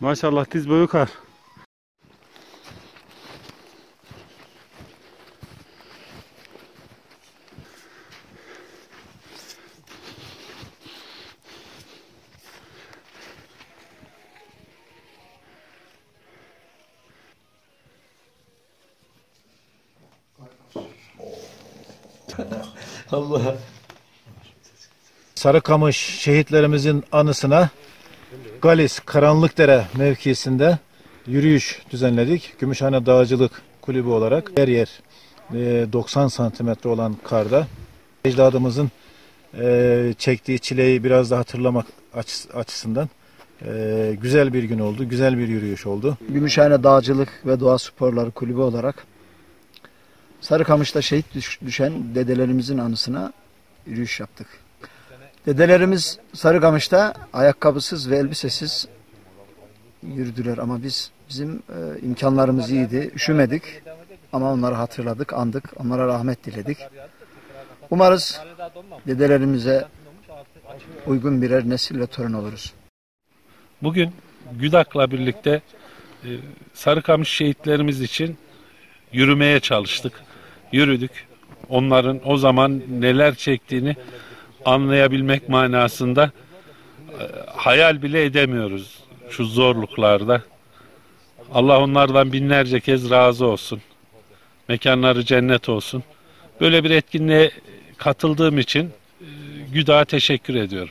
Maşallah diz boyu kar. Allah. Sarıkamış şehitlerimizin anısına Galis Karanlıkdere mevkisinde yürüyüş düzenledik. Gümüşhane Dağcılık Kulübü olarak yer yer e, 90 santimetre olan karda ecdadımızın e, çektiği çileyi biraz da hatırlamak açıs- açısından e, güzel bir gün oldu. Güzel bir yürüyüş oldu. Gümüşhane Dağcılık ve Doğa Sporları Kulübü olarak Sarıkamış'ta şehit düş- düşen dedelerimizin anısına yürüyüş yaptık. Dedelerimiz Sarıkamış'ta ayakkabısız ve elbisesiz yürüdüler ama biz bizim e, imkanlarımız iyiydi, üşümedik ama onları hatırladık, andık, onlara rahmet diledik. Umarız dedelerimize uygun birer nesil ve torun oluruz. Bugün GÜDAK'la birlikte e, Sarıkamış şehitlerimiz için yürümeye çalıştık. Yürüdük. Onların o zaman neler çektiğini anlayabilmek manasında e, hayal bile edemiyoruz şu zorluklarda. Allah onlardan binlerce kez razı olsun. Mekanları cennet olsun. Böyle bir etkinliğe katıldığım için e, GÜDAK'a teşekkür ediyorum.